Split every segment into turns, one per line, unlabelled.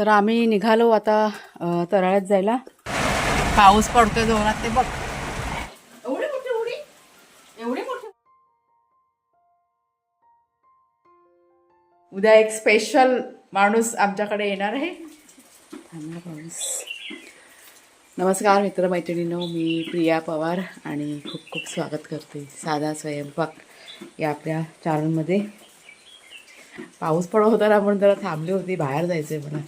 तर आम्ही निघालो आता तराळ्यात जायला. पाऊस पडतोय जोरात ते बघ. उद्या एक स्पेशल माणूस आमच्याकडे येणार आहे. पाऊस नमस्कार मित्रमैत्रिणीनो मी प्रिया पवार आणि खूप खूप स्वागत करते. साधा स्वयंपाक या आपल्या चॅनलमध्ये पाऊस पडत होता ना आपण जरा थांबली होती बाहेर जायचं आहे मला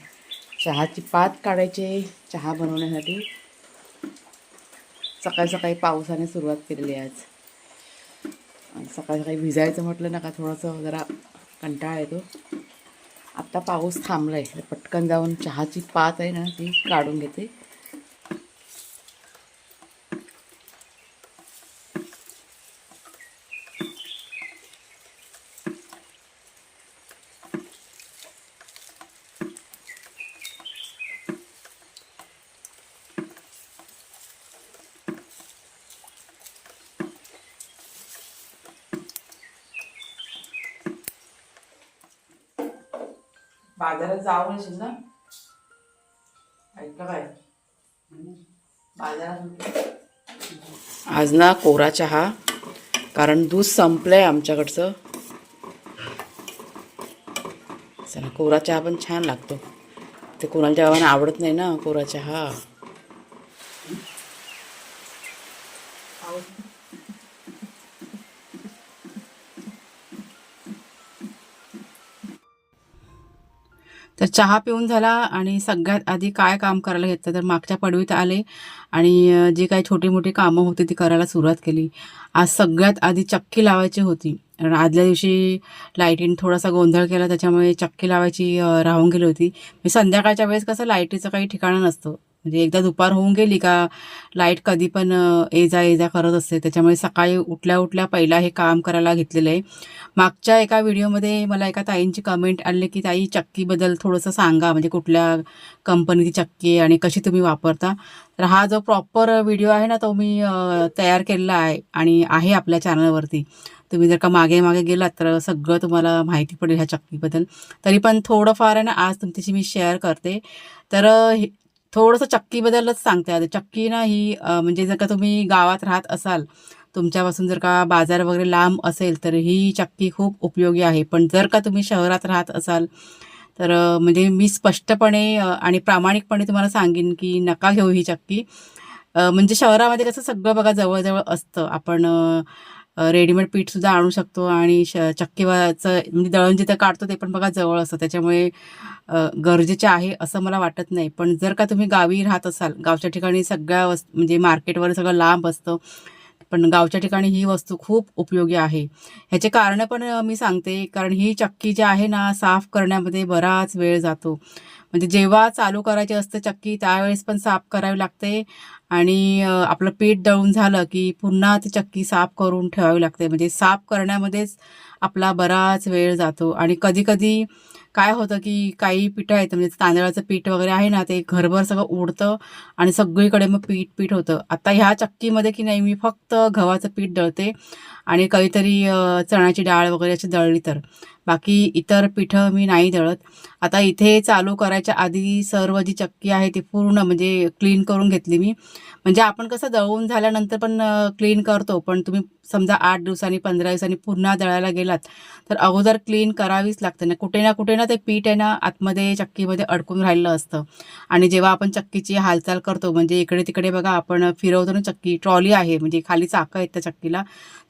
चहाची पात काढायचे चहा बनवण्यासाठी. सकाळी सकाळी पावसाने सुरुवात केलेली आज. सकाळ सकाळी सकाळी भिजायचं म्हटलं ना का थोडंसं जरा कंटाळा येतो. आत्ता पाऊस थांबला आहे पटकन जाऊन चहाची पात आहे ना ती काढून घेते. बाजारात जाऊन येशील ना? ऐकलं काय बाजारात आज ना कोरा चहा कारण दूध संपलंय आमच्याकडचं. चला कोरा चहा पण छान लागतो. ते कोणाला गावांना आवडत नाही ना कोरा चहा? तर चहा पिऊन झाला आणि सगळ्यात आधी काय काम करायला घेतलं तर मागच्या पडवीत आले आणि जी काही छोटी मोठी कामं होती ती करायला सुरुवात केली. आज सगळ्यात आधी चक्की लावायची होती. कारण आदल्या दिवशी लाईटीने थोडासा गोंधळ केला त्याच्यामुळे चक्की लावायची राहून गेली होती. मी संध्याकाळच्या वेळेस कसं लाईटीचं काही ठिकाणं नसतं. म्हणजे एकदा दुपार होऊन गेली का लाइट कधी पण ये जा ये जा करत असते. त्याच्यामुळे सकाळी उठल्या उठल्या पहिला हे काम करायला घेतलेलं आहे. मागच्या एका व्हिडिओमध्ये मला एका ताईंची कमेंट आणली की ताई चक्कीबद्दल थोडंसं सांगा. म्हणजे कुठल्या कंपनीची चक्की आहे आणि कशी तुम्ही वापरता? तर हा जो प्रॉपर व्हिडिओ आहे ना तो मी तयार केलेला आहे आणि आहे आपल्या चॅनलवरती तुम्ही जर का मागे मागे गेलात तर सगळं तुम्हाला माहिती पडेल ह्या चक्कीबद्दल. तरी पण थोडंफार आहे ना आज तुमच्याशी मी शेअर करते. तर हे- थोडंसं चक्कीबद्दलच सांगते आता चक्की ना ही म्हणजे जर का तुम्ही गावात राहत असाल तुमच्यापासून जर का बाजार वगैरे लांब असेल तर ही चक्की खूप उपयोगी आहे. पण जर का तुम्ही शहरात राहत असाल तर म्हणजे मी स्पष्टपणे आणि प्रामाणिकपणे तुम्हाला सांगेन की नका घेऊ ही चक्की. म्हणजे शहरामध्ये कसं सगळं बघा जवळजवळ असतं. आपण रेडीमेड पीठसुद्धा आणू शकतो आणि श म्हणजे दळण जिथं काढतो ते पण बघा जवळ असतं. त्याच्यामुळे गरजेचे आहे असं मला वाटत नाही. पण जर का तुम्ही गावी राहत असाल गावच्या ठिकाणी सगळ्या वस्तू म्हणजे मार्केटवर सगळं लांब असतं पण गावच्या ठिकाणी ही वस्तू खूप उपयोगी आहे. ह्याचे कारणं पण मी सांगते. कारण ही चक्की जी आहे ना साफ करण्यामध्ये बराच वेळ जातो. म्हणजे जेव्हा चालू करायची असते चक्की त्यावेळेस पण साफ करावी लागते. आणि आपलं पीठ दळून झालं की पुन्हा ती चक्की साफ करून ठेवावी लागते. म्हणजे साफ करण्यामध्येच आपला बराच वेळ जातो. आणि कधीकधी काय होतं की काही पिठं आहेत म्हणजे तांदळाचं पीठ वगैरे आहे ना ते घरभर सगळं उडतं आणि सगळीकडे मग पीठ पीठ होतं. आता ह्या चक्कीमध्ये की नाही मी फक्त गव्हाचं पीठ दळते आणि काहीतरी चण्याची डाळ वगैरे अशी दळली तर. बाकी इतर पिठं मी नाही दळत. आता इथे चालू करायच्या आधी सर्व जी चक्की आहे ती पूर्ण म्हणजे क्लीन करून घेतली मी. म्हणजे आपण कसं दळून झाल्यानंतर पण क्लीन करतो. पण तुम्ही समजा आठ दिवसांनी पंधरा दिवसांनी पुन्हा दळायला गेलात तर अगोदर क्लीन करावीच लागते. ना कुठे ना कुठे ना ते पीठ आहे ना आतमध्ये चक्कीमध्ये अडकून राहिलं असतं. आणि जेव्हा आपण चक्कीची हालचाल करतो म्हणजे इकडे तिकडे बघा आपण फिरवतो ना चक्की ट्रॉली आहे म्हणजे खाली चाकं आहेत त्या चक्कीला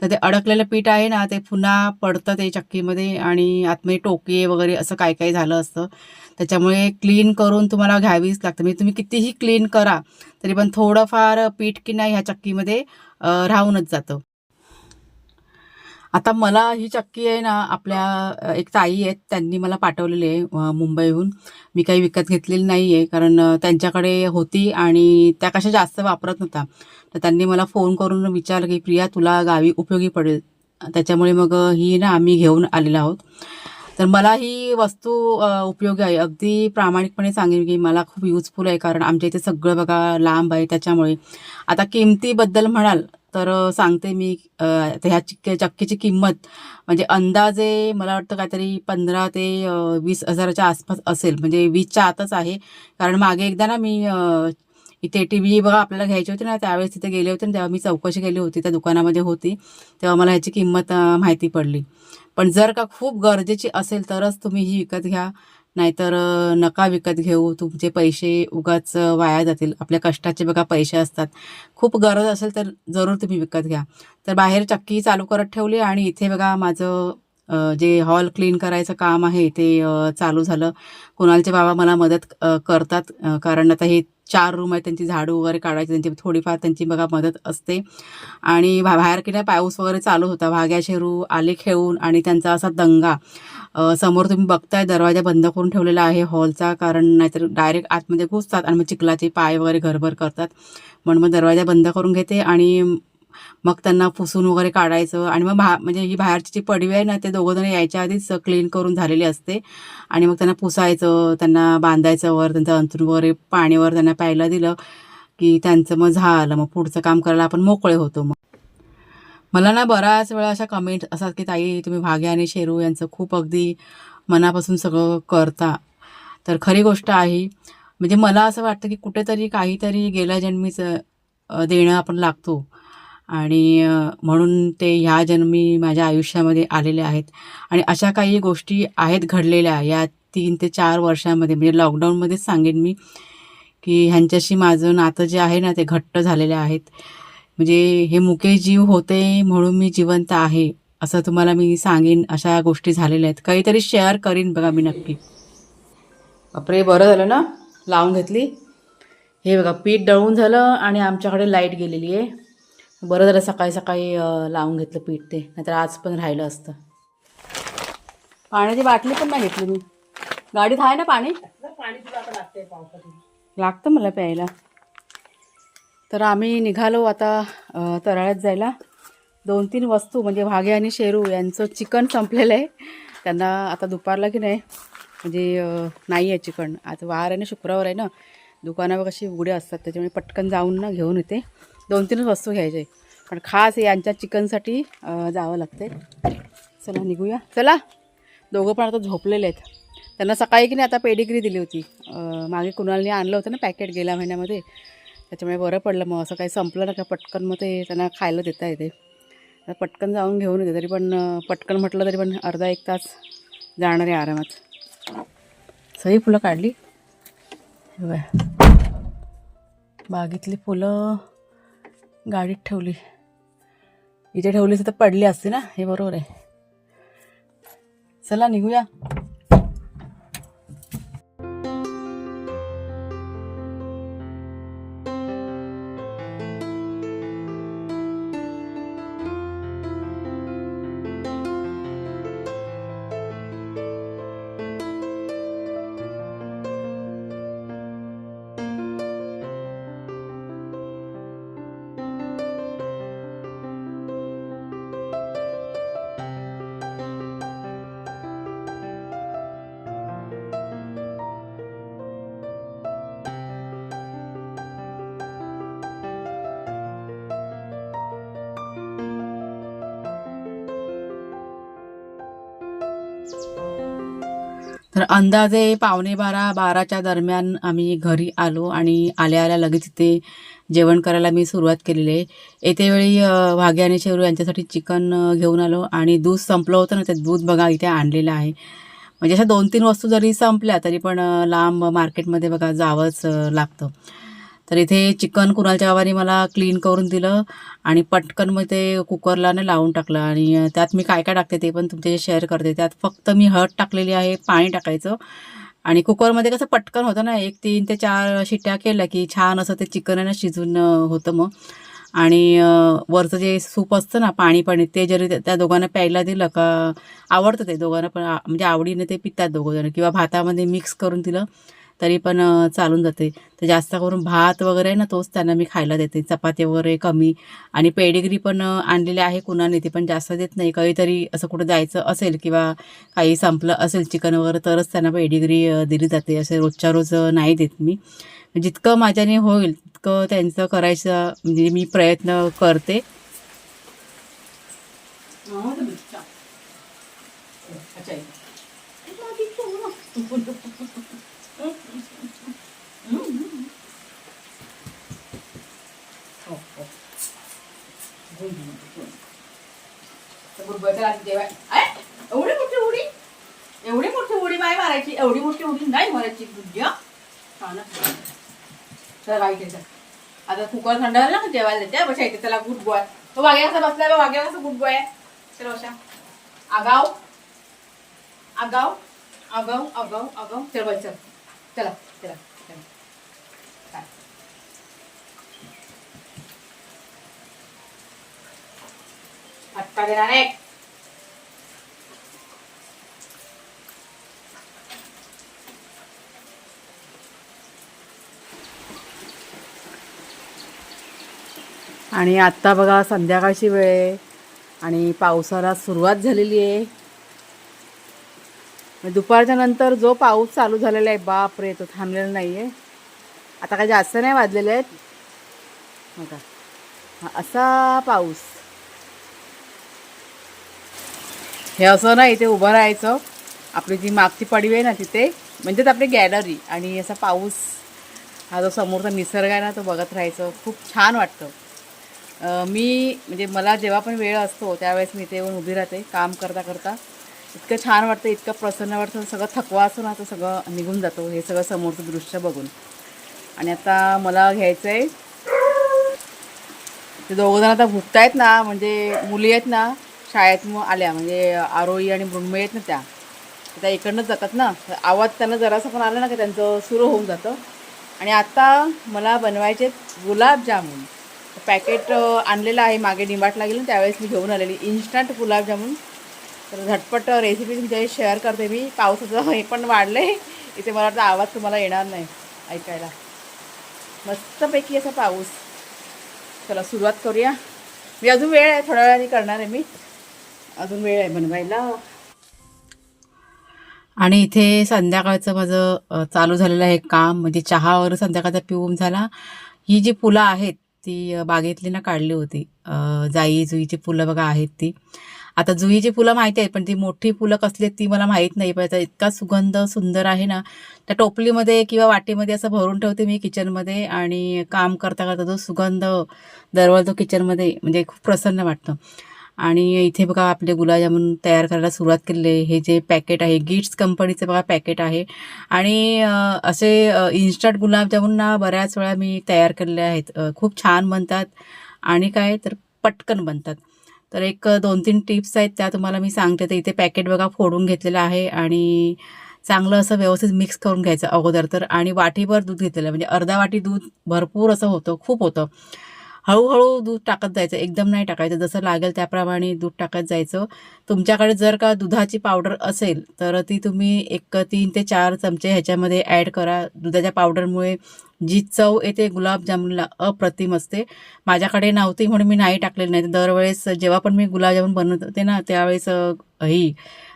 तर ते अडकलेलं पीठ आहे ना ते पुन्हा पडतं ते चक्कीमध्ये आणि आणि आतमध्ये टोके वगैरे असं काय काय झालं असतं. त्याच्यामुळे क्लीन करून तुम्हाला घ्यावीच लागतं. म्हणजे तुम्ही कितीही क्लीन करा तरी पण थोडंफार पीठ की नाही ह्या चक्कीमध्ये राहूनच जातं. आता मला ही चक्की आहे ना आपल्या एक ताई आहेत त्यांनी मला पाठवलेली आहे मुंबईहून. मी काही विकत घेतलेली नाही आहे कारण त्यांच्याकडे होती आणि त्या कशा जास्त वापरत नव्हता. तर त्यांनी मला फोन करून विचारलं की प्रिया तुला गावी उपयोगी पडेल त्याच्यामुळे मग ही ना आम्ही घेऊन आलेलो आहोत. तर मला ही वस्तू उपयोगी आहे. अगदी प्रामाणिकपणे सांगेन की मला खूप युजफुल आहे कारण आमच्या इथे सगळं बघा लांब आहे त्याच्यामुळे. आता किमतीबद्दल म्हणाल तर सांगते मी तर ह्या चिक्के चक्कीची किंमत म्हणजे अंदाजे मला वाटतं काहीतरी पंधरा ते वीस हजाराच्या आसपास असेल. म्हणजे वीसच्या आतच आहे. कारण मागे एकदा ना मी इथे टी व्ही बघा आपल्याला घ्यायची होती ना त्यावेळेस तिथे गेले होते ना तेव्हा मी चौकशी केली होती त्या दुकानामध्ये होती तेव्हा मला ह्याची किंमत माहिती पडली. पण जर का खूप गरजेची असेल तरच तुम्ही ही विकत घ्या नाहीतर नका विकत घेऊ तुमचे पैसे उगाच वाया जातील. आपल्या कष्टाचे बघा पैसे असतात. खूप गरज असेल तर जरूर तुम्ही विकत घ्या. तर बाहेर चक्की चालू करत ठेवली आणि इथे बघा माझं जे हॉल क्लीन करायचं काम आहे ते चालू झालं. कुणालचे बाबा मला मदत करतात कारण आता हे चार रूम आहेत त्यांची झाडू वगैरे काढायची त्यांची थोडीफार त्यांची बघा मदत असते. आणि भा बाहेर की नाही पाऊस वगैरे चालू होता. भाग्या शेरू आले खेळून आणि त्यांचा असा दंगा. समोर तुम्ही बघताय दरवाजा बंद करून ठेवलेला आहे हॉलचा कारण नाहीतर डायरेक्ट आतमध्ये घुसतात आणि मग चिखलाचे पाय वगैरे घरभर करतात. म्हणून मग दरवाजा बंद करून घेते आणि मग त्यांना पुसून वगैरे काढायचं आणि मग भा म्हणजे ही बाहेरची जी पडवी आहे ना ते दोघं जण यायच्या आधीच क्लीन करून झालेली असते. आणि मग त्यांना पुसायचं त्यांना बांधायचं वर त्यांचं अंथरूण वगैरे पाणीवर त्यांना प्यायला दिलं की त्यांचं मग झालं मग पुढचं काम करायला आपण मोकळे होतो मग. मला ना बऱ्याच वेळा अशा कमेंट असतात की ताई तुम्ही भाग्य आणि शेरू यांचं खूप अगदी मनापासून सगळं करता. तर खरी गोष्ट आहे. म्हणजे मला असं वाटतं की कुठेतरी काहीतरी गेल्या जन्मीचं देणं आपण लागतो. आणि म्हणून ते ह्या जन्मी माझ्या आयुष्यामध्ये आलेले आहेत. आणि अशा काही गोष्टी आहेत घडलेल्या या तीन ते चार वर्षामध्ये. म्हणजे लॉकडाऊनमध्येच सांगेन मी की ह्यांच्याशी माझं नातं जे आहे ना ते घट्ट झालेले आहेत. म्हणजे हे मुके जीव होते म्हणून मी जिवंत आहे असं तुम्हाला मी सांगेन अशा गोष्टी झालेल्या आहेत. काहीतरी शेअर करीन बघा मी नक्की. बापरे बरं झालं ना? लावून घेतली? हे बघा पीठ दळून झालं आणि आमच्याकडे लाइट गेलेली आहे. बरं जरा सकाळी सकाळी लावून घेतलं पीठ ते नाहीतर आज पण राहिलं असतं. पाण्याची बाटली पण नाही घेतली मी. गाडीत आहे ना पाणी? लागतं मला प्यायला. तर आम्ही निघालो आता तराळ्यात जायला. दोन तीन वस्तू म्हणजे भागे आणि शेरू यांचं चिकन संपलेलं आहे. त्यांना आता दुपारला की नाही म्हणजे नाही आहे चिकन. आज वार आहे ना शुक्रवार आहे ना. दुकानावर कशी उघडे असतात त्याच्यामुळे पटकन जाऊन ना घेऊन येते. दोन तीनच वस्तू घ्यायचे. पण खास यांच्या चिकनसाठी जावं लागते चला निघूया. चला. दोघं पण आता झोपलेले आहेत. त्यांना सकाळी की नाही आता पेडिग्री दिली होती. मागे कुणालने आणलं होतं ना पॅकेट गेल्या महिन्यामध्ये. त्याच्यामुळे बरं पडलं. मग असं काही संपलं ना का पटकन? मग ते त्यांना खायला देता येते. पटकन जाऊन घेऊन येते. तरी पण पटकन म्हटलं तरी पण अर्धा एक तास जाणार आहे आरामात. सही फुलं काढली? बागेतली फुलं. गाडीत ठेवली. इथे ठेवली तर पडली असते ना? हे बरोबर आहे. चला निघूया. तर अंदाजे पावणे बारा बाराच्या दरम्यान आम्ही घरी आलो आणि आल्या आल्या लगेच इथे जेवण करायला मी सुरुवात केलेली आहे. येते वेळी वाघे आणि शेरू यांच्यासाठी चिकन घेऊन आलो आणि दूध संपलं होतं ना ते दूध बघा इथे आणलेलं आहे. म्हणजे अशा दोन तीन वस्तू जरी संपल्या तरी पण लांब मार्केटमध्ये बघा जावंच लागतं. तर इथे चिकन कुणालच्या बाबांनी मला क्लीन करून दिलं आणि पटकन मग ते कुकरला ना लावून टाकलं. आणि त्यात मी काय काय टाकते ते पण तुमच्याशी शेअर करते. त्यात फक्त मी हळद टाकलेली आहे पाणी टाकायचं. आणि कुकरमध्ये कसं पटकन होतं ना एक तीन ते चार शिट्ट्या केल्या की छान असं ते चिकन आहे ना शिजून होतं मग. आणि वरचं जे सूप असतं ना पाणी पाणी ते जरी त्या- दोघांना प्यायला दिलं का आवडतं ते दोघांना पण म्हणजे आवडीने ते पितात दोघंजण किंवा भातामध्ये मिक्स करून दिलं. तरी पण चालून जाते. तर जास्त करून भात वगैरे आहे ना तोच त्यांना मी खायला देते. चपाती वगैरे कमी आणि पेडिग्री पण आणलेली आहे कुणाने ती पण जास्त देत नाही. काहीतरी असं कुठं जायचं असेल किंवा काही संपलं असेल चिकन वगैरे तरच त्यांना पेडिग्री दिली जाते. असे रोजच्या रोज नाही देत मी. जितकं माझ्याने होईल तितकं त्यांचं करायचं म्हणजे मी प्रयत्न करते Oh, the big chop. अच्छा ये. माझी चोळा. हो, हो. घेऊन घे मग, घेऊन. तर बुरबुऱ्याच्या रात्री जेवाय अय, एवढी मोठी उडी एवढी मोठी उडी माय मारायची एवढी मोठी उडी नाही मारायची बुद्ध्या हा ना आता कुकर थंड झाला ना जेवायला देते बसा इथे त्याला गुड बॉय तो वाग्या कसा बसलाय बा वाग्या कसा गुड बॉय आहे चला बसा आगाव आगाव आगाव आगाव आगाव चल बाई चल चला चला चला काय फटका देणार आहे आणि आत्ता बघा संध्याकाळची वेळ आहे आणि पावसाला सुरुवात झालेली आहे. दुपारच्या नंतर जो पाऊस चालू झालेला आहे बापरे तो थांबलेला नाही आहे आता काही जास्त नाही वाजलेले आहेत. बघा असा पाऊस. हे असं ना इथे उभं राहायचं. आपली जी मागची पडवी आहे ना तिथे म्हणजेच आपली गॅलरी आणि असा पाऊस हा जो समोरचा निसर्ग आहे ना तो बघत राहायचं. खूप छान वाटतं. मी म्हणजे मला जेव्हा पण वेळ असतो त्यावेळेस मी इथे येऊन उभी राहते काम करता करता. इतकं छान वाटतं इतकं प्रसन्न वाटतं सगळं थकवा असतो ना तो सगळं निघून जातो हे सगळं समोरचं दृश्य बघून. आणि आता मला घ्यायचं आहे ते दोघंजण आता भुकतायत ना म्हणजे मुली आहेत ना शाळेतून आल्या. म्हणजे आरोळी आणि मृण्मयी आहेत ना त्या. त्या इकडनंच जातात ना. आवाज त्यांना जरासं पण आला ना की त्यांचं सुरू होऊन जातं. आणि आता मला बनवायचे गुलाबजामुन. पॅकेट आणलेलं आहे. मागे डिमार्टला गेलं त्यावेळेस मी घेऊन आलेली. इन्स्टंट गुलाबजामुन. तर झटपट रेसिपी तुमच्याशी शेअर करते मी. पावसाचं हे पण वाढलं आहे इथे मला वाटतं आवाज तुम्हाला येणार नाही ऐकायला. मस्तपैकी असा पाऊस. चला सुरुवात करूया. मी अजून वेळ आहे थोड्या वेळाने करणार आहे मी. अजून वेळ आहे बनवायला. आणि इथे संध्याकाळचं माझं चालू झालेलं आहे काम. म्हणजे चहा वगैरे संध्याकाळचा पिऊन झाला. ही जी फुलं आहेत ती बागेतली ना काढली होती. जाई जुईची फुलं बघा आहेत ती. आता जुईची फुलं माहिती आहेत पण ती मोठी फुलं कसली आहेत ती मला माहीत नाही. पण त्याचा इतका सुगंध सुंदर आहे ना त्या टोपलीमध्ये किंवा वाटीमध्ये असं भरून ठेवते मी किचनमध्ये. आणि काम करता करता जो सुगंध दरवळतो किचनमध्ये म्हणजे खूप प्रसन्न वाटतं. आणि इथे बघा आपले गुलाबजामुन तयार करायला सुरुवात केलेली आहे. हे जे पॅकेट आहे गिट्स कंपनीचं बघा पॅकेट आहे. आणि असे इन्स्टंट गुलाबजामुन ना बऱ्याच वेळा मी तयार केलेले आहेत. खूप छान बनतात आणि काय तर पटकन बनतात. तर एक दोन तीन टिप्स आहेत त्या तुम्हाला मी सांगते. तर इथे पॅकेट बघा फोडून घेतलेलं आहे आणि चांगलं असं व्यवस्थित मिक्स करून घ्यायचं अगोदर तर. आणि वाटीभर दूध घेतलेलं म्हणजे अर्धा वाटी दूध भरपूर असं होतं खूप होतं. हळूहळू दूध टाकत जायचं. एकदम नाही टाकायचं. जसं लागेल त्याप्रमाणे दूध टाकत जायचं. तुमच्याकडे जर का दुधाची पावडर असेल तर ती तुम्ही एक तीन ते चार चमचे ह्याच्यामध्ये ॲड करा. दुधाच्या पावडरमुळे जी चव येते गुलाबजामुनला अप्रतिम असते. माझ्याकडे नव्हती म्हणून मी नाही टाकलेली. नाही तर दरवेळेस जेव्हा पण मी गुलाबजामुन बनवत होते ना त्यावेळेस ही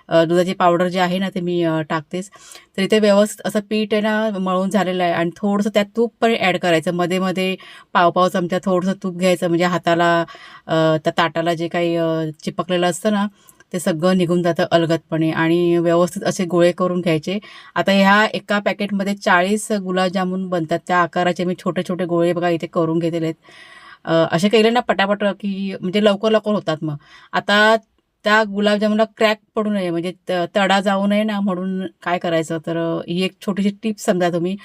दुधाची पावडर जी आहे ना ते मी टाकतेच. तर इथे व्यवस्थित असं पीठ आहे ना मळून झालेलं आहे आणि थोडंसं त्यात तूप पण ॲड करायचं. मध्ये मध्ये पाव पाव चमचा थोडंसं तूप घ्यायचं म्हणजे हाताला त्या ताटाला जे काही चिपकलेलं असतं ना ते सगळं निघून जातं अलगदपणे आणि व्यवस्थित असे गोळे करून घ्यायचे. आता ह्या एका पॅकेटमध्ये चाळीस गुलाबजामुन बनतात. त्या आकाराचे मी छोटे छोटे गोळे बघा इथे करून घेतलेले आहेत. असे केले ना पटापट की म्हणजे लवकर लवकर होतात मग. आता त्या गुलाबजामुनला क्रॅक पडू नये म्हणजे त- तडा जाऊ नये ना म्हणून काय करायचं? तर ही एक छोटीशी टिप समजा तुम्ही.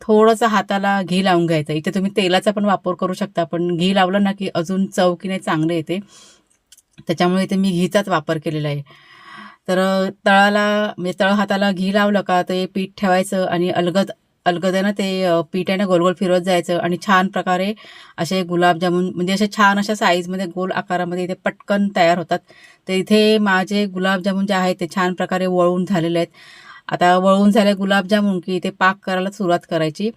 थोडंसं हाताला घी लावून घ्यायचं. इथे तुम्ही तेलाचा पण वापर करू शकता पण घी लावलं ना की अजून चवकीने चांगलं येते. त्याच्यामुळे इथे मी घीचाच वापर केलेला आहे. तर तळाला म्हणजे तळ हाताला घी लावलं का ते पीठ ठेवायचं आणि अलगद अलगद्यानं ते अ, पीठ आहे ना गोल गोल फिरवत जायचं आणि छान प्रकारे असे गुलाबजामुन म्हणजे असे छान अशा साईजमध्ये गोल आकारामध्ये इथे पटकन तयार होतात. तर इथे माझे गुलाबजामुन जे आहेत ते छान प्रकारे वळून झालेले आहेत. आता वळून झाले गुलाबजामुन की इथे पाक करायला सुरुवात करायची.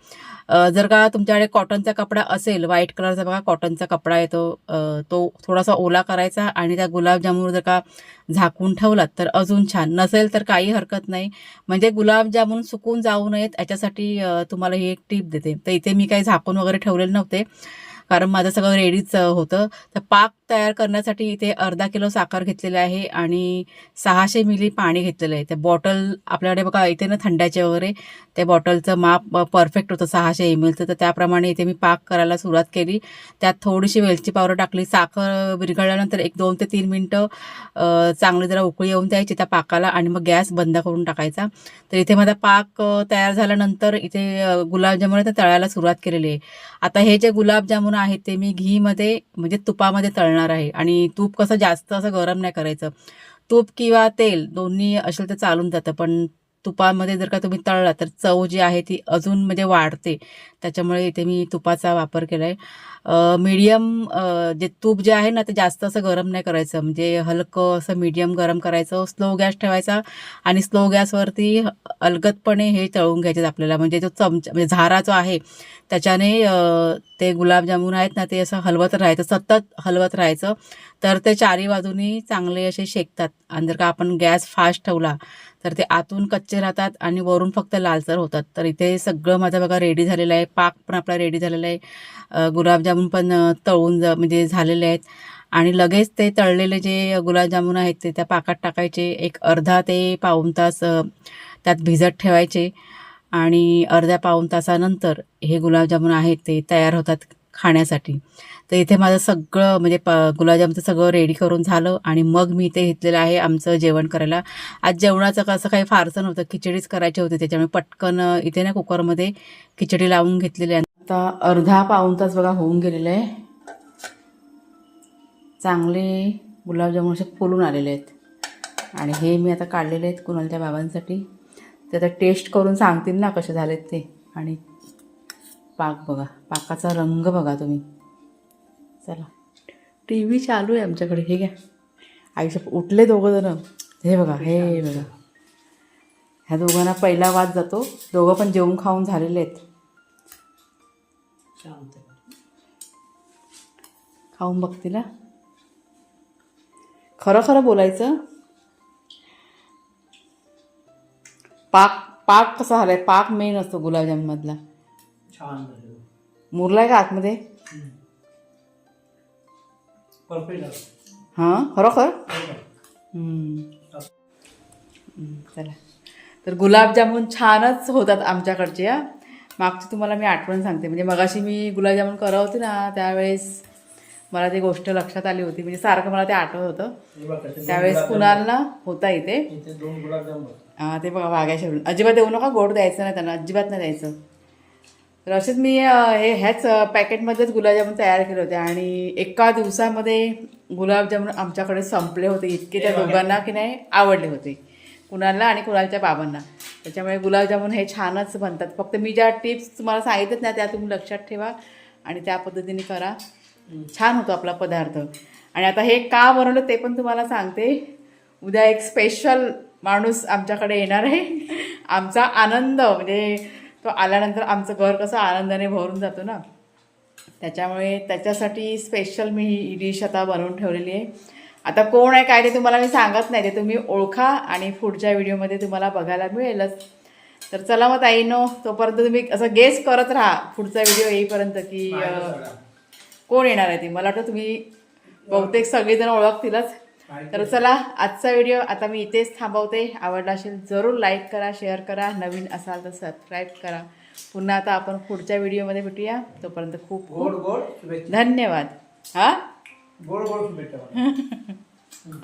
जर का तुमच्याकडे कॉटनचा कपडा असेल व्हाईट कलरचा बघा कॉटनचा कपडा येतो. तो थोडासा ओला करायचा आणि त्या गुलाबजामुन जर का झाकून ठेवलात तर अजून छान. नसेल तर काही हरकत नाही. म्हणजे गुलाबजामुन सुकून जाऊ नयेत याच्यासाठी तुम्हाला ही एक टीप देते. तर इथे मी काही झाकून वगैरे ठेवलेले नव्हते. कारण माझं सगळं रेडीच होतं. तर पाक तयार करण्यासाठी इथे अर्धा किलो साखर घेतलेली आहे आणि सहाशे मिली पाणी घेतलेलं आहे. ते बॉटल आपल्याकडे बघा इथे ना थंड्याचे वगैरे त्या बॉटलचं माप परफेक्ट होतं सहाशे एम एलचं तर त्याप्रमाणे इथे मी पाक करायला सुरुवात केली. त्यात थोडीशी वेलची पावडर टाकली. साखर विरघळल्यानंतर एक दोन ते तीन मिनटं चांगली जरा उकळी येऊन द्यायची त्या पाकाला आणि मग गॅस बंद करून टाकायचा. तर इथे माझा पाक तयार झाल्यानंतर इथे गुलाबजामुन आहे तळायला सुरुवात केलेली आहे. आता हे जे गुलाबजामुन आहेत ते मी घीमध्ये म्हणजे तुपामध्ये तळणार आहे. आणि तूप कसं जास्त असं गरम नाही करायचं. तूप किंवा तेल दोन्ही असेल तर चालून जातं. पण तुपामध्ये जर का तुम्ही तळला तर चव जी आहे ती अजून म्हणजे वाढते. त्याच्यामुळे इथे मी तुपाचा वापर केला आहे मीडियम जे तूप जे आहे ना ते जास्त असं गरम नाही करायचं. म्हणजे हलकं असं मीडियम गरम करायचं. स्लो गॅस ठेवायचा आणि स्लो गॅसवरती अलगदपणे हे तळून घ्यायचे आपल्याला. म्हणजे जो चमचा म्हणजे झारा जो आहे त्याच्याने ते गुलाबजामुन आहेत ना ते असं हलवत राहायचं. सतत हलवत राहायचं. तर ते चारी बाजूनी चांगले असे शेकतात. आणि जर का आपण गॅस फास्ट ठेवला तर ते आतून कच्चे राहतात आणि वरून फक्त लालसर होतात. तर इथे सगळं माझं बघा रेडी झालेलं आहे. पाक पण आपला रेडी झालेला आहे. गुलाबजामून पण तळून जा म्हणजे झालेले आहेत. आणि लगेच ते तळलेले जे गुलाबजामुन आहेत ते त्या पाकात टाकायचे. एक अर्धा ते पाऊण तास त्यात भिजत ठेवायचे. आणि अर्ध्या पाऊण तासानंतर हे गुलाबजामून आहेत ते तयार होतात. खाण्यासाठी. तर इथे माझं सगळं म्हणजे प गुलाबजामचं सगळं रेडी करून झालं आणि मग मी इथे घेतलेलं आहे आमचं जेवण करायला. आज जेवणाचं कसं काही फारसं नव्हतं. खिचडीच करायची होती त्याच्यामुळे पटकन इथे ना कुकरमध्ये खिचडी लावून घेतलेली आहे. आता अर्धा पाऊण तास बघा होऊन गेलेलं आहे. चांगले गुलाबजामुन असे फुलून आलेले आहेत. आणि हे मी आता काढलेले आहेत कुणालच्या बाबांसाठी. ते आता टेस्ट करून सांगतील ना कसे झालेत ते. आणि पाक बघा. पाकाचा रंग बघा तुम्ही. चला. टी व्ही चालू आहे आमच्याकडे. हे घ्या. आयुष्य उठले दोघं जण. हे बघा हे बघा. ह्या दोघांना पहिला वाद जातो. दोघं पण जेवून खाऊन झालेले आहेत. खाऊन बघतील ना. खरं खरं बोलायचं. पाक पाक कसा झालाय? पाक मेन असतो गुलाबजाममधला
छान झालं
मुरलाय का आतमध्ये?
परफेक्ट
हां खरोखर? हम्म. हम्म, चला. तर गुलाबजामुन छानच होतात आमच्याकडचे हा. मागची तुम्हाला मी आठवण सांगते. म्हणजे मगाशी मी गुलाबजामुन करत होते ना त्यावेळेस मला ती गोष्ट लक्षात आली होती. म्हणजे सारखं मला ते आठवत होतं.
हे बघ
त्यावेळेस कुणालला होता इथे.
इथे दोन गुलाबजाम बघ.
हा ते बघा वाघ्याच्या वेळी अजिबात देऊ नका गोड द्यायचं नाही त्यांना. अजिबात नाही द्यायचं. तर असेच मी हे ह्याच पॅकेटमध्येच गुलाबजामुन तयार केले होते आणि एका दिवसामध्ये गुलाबजामुन आमच्याकडे संपले होते इतके त्या दोघांना की नाही आवडले होते. कुणाला आणि कुणालच्या बाबांना. त्याच्यामुळे गुलाबजामुन हे छानच बनतात. फक्त मी ज्या टिप्स तुम्हाला सांगितल्यात ना त्या तुम्ही लक्षात ठेवा आणि त्या पद्धतीने करा. छान होतो आपला पदार्थ. आणि आता हे का बनवलं ते पण तुम्हाला सांगते. उद्या एक स्पेशल माणूस आमच्याकडे येणार आहे. आमचा आनंद म्हणजे तो आल्यानंतर आमचं घर कसं आनंदाने भरून जातो ना. त्याच्यामुळे त्याच्यासाठी स्पेशल मी ही डिश आता बनवून ठेवलेली आहे. आता कोण आहे काय ते तुम्हाला मी सांगत नाही ते तुम्ही ओळखा आणि पुढच्या व्हिडिओमध्ये तुम्हाला बघायला मिळेलच. तर चला मग ताईनो तोपर्यंत तुम्ही असं गेस करत राहा पुढचा व्हिडिओ येईपर्यंत की कोण येणार आहे ती? मला वाटतं तुम्ही बहुतेक सगळेजण ओळखतीलच. तर चला आजचा व्हिडिओ आता मी इथेच थांबवते. आवडला असेल जरूर लाईक करा शेअर करा. नवीन असाल तर सबस्क्राईब करा. पुन्हा आता आपण पुढच्या व्हिडिओमध्ये भेटूया. तोपर्यंत खूप
गोड गोड
धन्यवाद. हा?
गोड गोड